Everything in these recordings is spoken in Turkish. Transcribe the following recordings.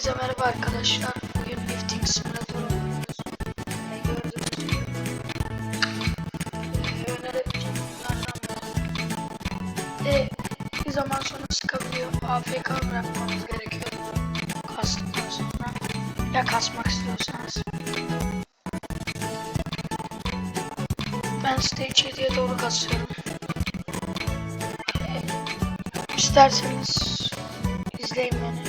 Hepinize merhaba arkadaşlar. Bugün lifting simülatörü oynuyoruz. Ve gördüğünüz gibi e, önerebileceğim bunlardan biri. Ve bir zaman sonra sıkabiliyor. AFK bırakmamız gerekiyor. Kastıktan sonra. Ya kasmak istiyorsanız. Ben stage 7'ye doğru kasıyorum. E, İsterseniz izleyin beni.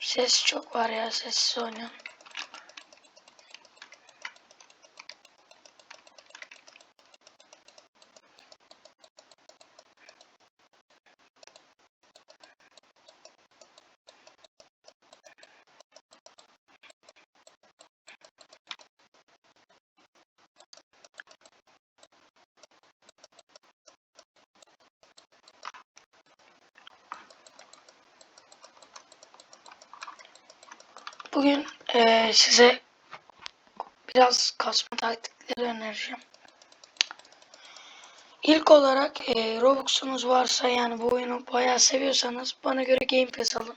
Ses çok var ya sessiz oynayın. Bugün eee, size biraz kasma taktikleri önereceğim. İlk olarak eee Robux'unuz varsa yani bu oyunu bayağı seviyorsanız bana göre Game Pass alın.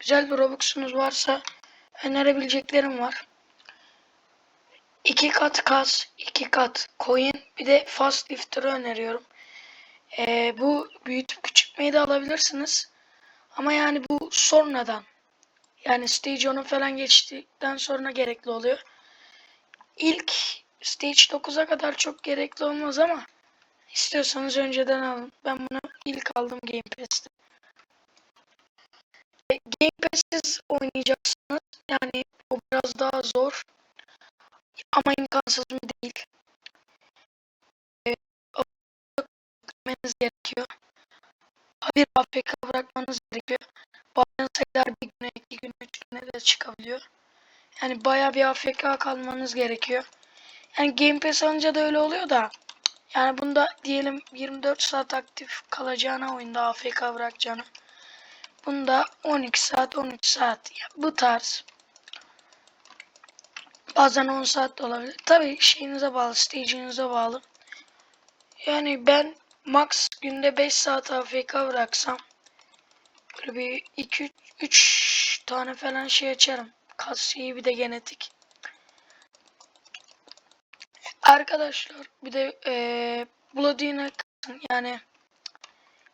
Güzel bir Robux'unuz varsa önerebileceklerim var. İki kat kas, iki kat coin, bir de fast lifter'ı öneriyorum. Eee, bu büyütüp küçültmeyi de alabilirsiniz. Ama yani bu sonradan. Yani stage 10'u falan geçtikten sonra gerekli oluyor. İlk stage 9'a kadar çok gerekli olmaz ama istiyorsanız önceden alın. Ben bunu ilk aldım Game Pass'te. E, Game Pass'siz oynayacaksınız. Yani bu biraz daha zor. Ama imkansız mı değil. Yani bayağı bir AFK kalmanız gerekiyor. Yani Game Pass alınca da öyle oluyor da. Yani bunda diyelim 24 saat aktif kalacağına oyunda AFK bırakacağını. Bunda 12 saat 13 saat ya bu tarz. Bazen 10 saat de olabilir. Tabii şeyinize bağlı, stage'inize bağlı. Yani ben max günde 5 saat AFK bıraksam böyle bir 2 3 tane falan şey açarım. Kas iyi bir de genetik. Arkadaşlar bir de eee Bloodine yani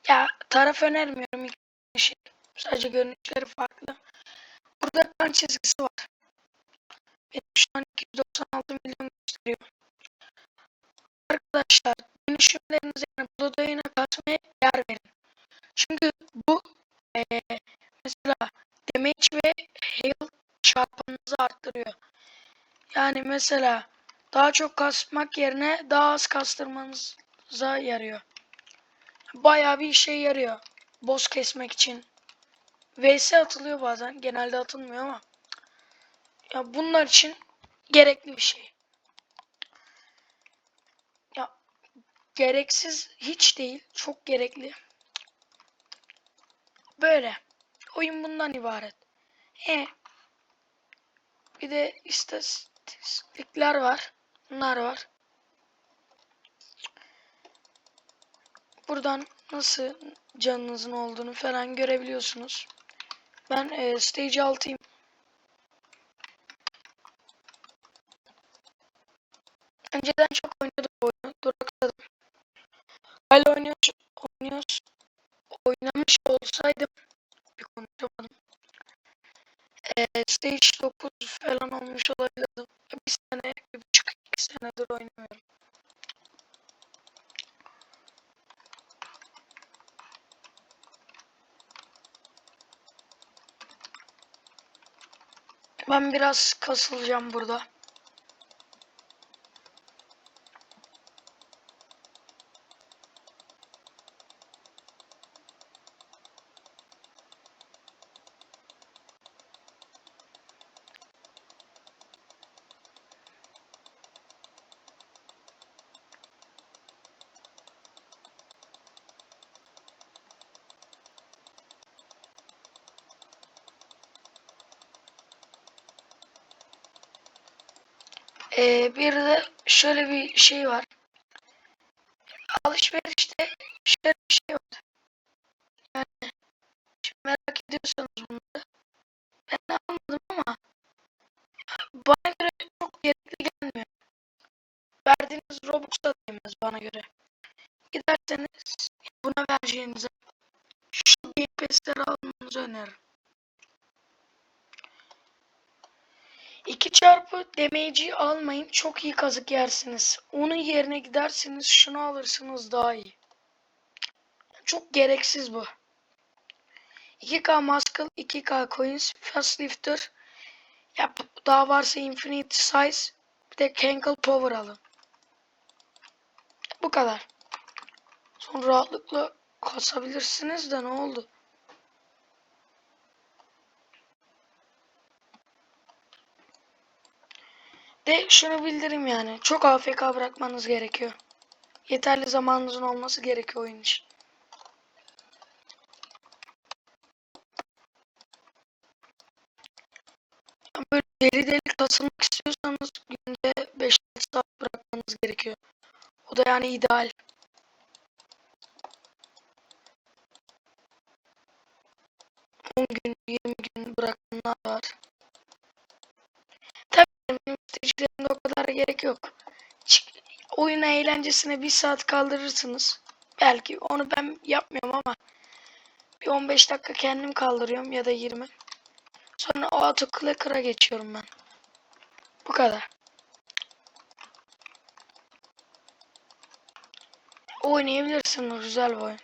ya taraf önermiyorum ilk şey. Sadece görünüşleri farklı. Burada kan çizgisi var. Benim şu an heal çarpanınızı arttırıyor. Yani mesela daha çok kasmak yerine daha az kastırmanıza yarıyor. Bayağı bir işe yarıyor. Boss kesmek için. VS atılıyor bazen. Genelde atılmıyor ama. Ya bunlar için gerekli bir şey. Ya gereksiz hiç değil. Çok gerekli. Böyle. Oyun bundan ibaret. E bir de istatistikler var. Bunlar var. Buradan nasıl canınızın olduğunu falan görebiliyorsunuz. Ben e, stage 6'yım. Önceden çok bu oyunu. Duraksadım. Hala oynuyoruz. oynuyoruz. Oynamış olsaydım bir konuşamadım. E, stage 9 falan olmuş olabilirdim. Bir sene, bir buçuk iki senedir oynamıyorum. Ben biraz kasılacağım burada. Ee, bir de şöyle bir şey var. alışverişte şöyle bir şey var. Yani şimdi merak ediyorsanız bunları ben almadım ama bana göre çok gerekli gelmiyor. Verdiğiniz Robux'a değmez bana göre. Giderseniz buna vereceğinize şu Game Pass'leri almanızı öneririm. 2 çarpı damage'i almayın. Çok iyi kazık yersiniz. Onun yerine gidersiniz şunu alırsınız daha iyi. Çok gereksiz bu. 2K Muscle, 2K Coins, Fast Lifter. Ya daha varsa Infinite Size. Bir de Cankle Power alın. Bu kadar. Sonra rahatlıkla kasabilirsiniz de ne oldu? De şunu bildirim yani. Çok AFK bırakmanız gerekiyor. Yeterli zamanınızın olması gerekiyor oyun için. Böyle deli deli kasılmak istiyorsanız günde 5 saat bırakmanız gerekiyor. O da yani ideal. On gün, 20 gün isteyicilerimde o kadar gerek yok. Çık, oyun eğlencesine bir saat kaldırırsınız. Belki onu ben yapmıyorum ama bir 15 dakika kendim kaldırıyorum ya da 20. Sonra auto clicker'a geçiyorum ben. Bu kadar. Oynayabilirsin güzel bir oyun.